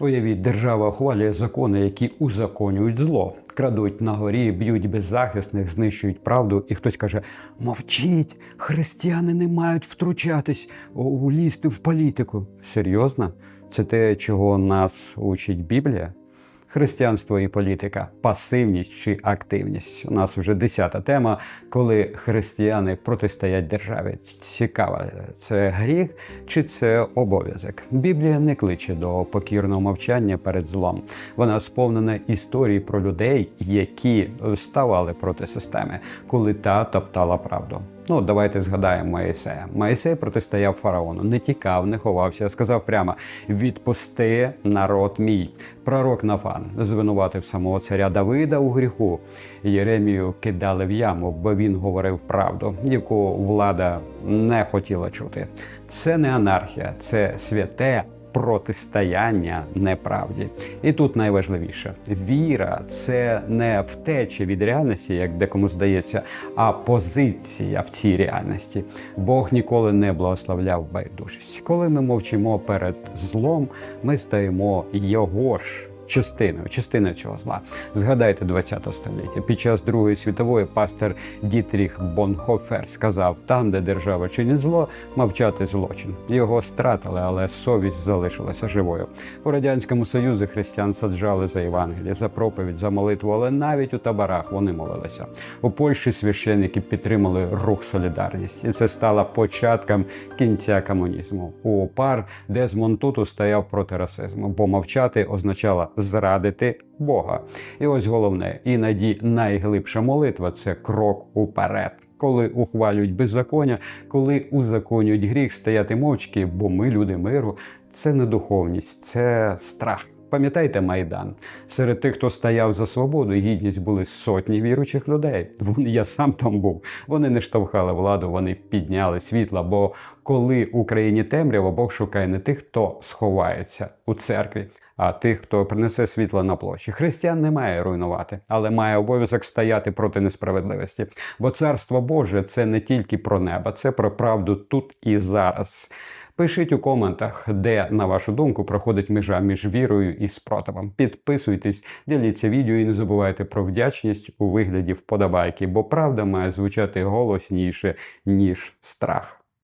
Уявіть, держава ухвалює закони, які узаконюють зло, крадуть на горі, б'ють беззахисних, знищують правду. І хтось каже: мовчіть, християни не мають втручатись, у- лізти в політику. Серйозно? Це те, чого нас учить Біблія? Християнство і політика, пасивність чи активність. У нас вже десята тема, коли християни протистоять державі. Цікаво, це гріх чи це обов'язок? Біблія не кличе до покірного мовчання перед злом. Вона сповнена історій про людей, які ставали проти системи, коли та топтала правду. Ну, давайте згадаємо Моїсея. Моїсей протистояв фараону, не тікав, не ховався, сказав прямо: відпусти народ мій. Пророк Нафан звинуватив самого царя Давида у гріху. Єремію кидали в яму, бо він говорив правду, яку влада не хотіла чути. Це не анархія, це святе протистояння неправді. І тут найважливіше: віра це не втеча від реальності, як декому здається, а позиція в цій реальності. Бог ніколи не благословляв байдужість. Коли ми мовчимо перед злом, ми стаємо його ж. Частиною, частиною цього зла. Згадайте 20 століття. Під час Другої світової пастор Дітріх Бонхофер сказав: там, де держава чинить зло, мовчати злочин. Його стратили, але совість залишилася живою. У радянському союзі християн саджали за Євангеліє, за проповідь, за молитву, але навіть у таборах вони молилися. У Польщі священники підтримали рух Солідарність, і це стало початком кінця комунізму. У ОПАР Дезмонд Туту стояв проти расизму, бо мовчати означало зрадити Бога. І ось головне, іноді найглибша молитва це крок уперед. Коли ухвалюють беззаконня, коли узаконюють гріх, стояти мовчки, бо ми люди миру. Це не духовність, це страх. Пам'ятаєте Майдан? Серед тих, хто стояв за свободу гідність, були сотні віручих людей. Вони я сам там був. Вони не штовхали владу, вони підняли світла. Бо коли в Україні темрява, Бог шукає не тих, хто сховається у церкві, а тих, хто принесе світло на площі. Християн не має руйнувати, але має обов'язок стояти проти несправедливості. Бо царство Боже це не тільки про небо, це про правду тут і зараз. Пишіть у коментах, де, на вашу думку, проходить межа між вірою і спротивом. Підписуйтесь, діліться відео і не забувайте про вдячність у вигляді вподобайки, бо правда має звучати голосніше, ніж страх.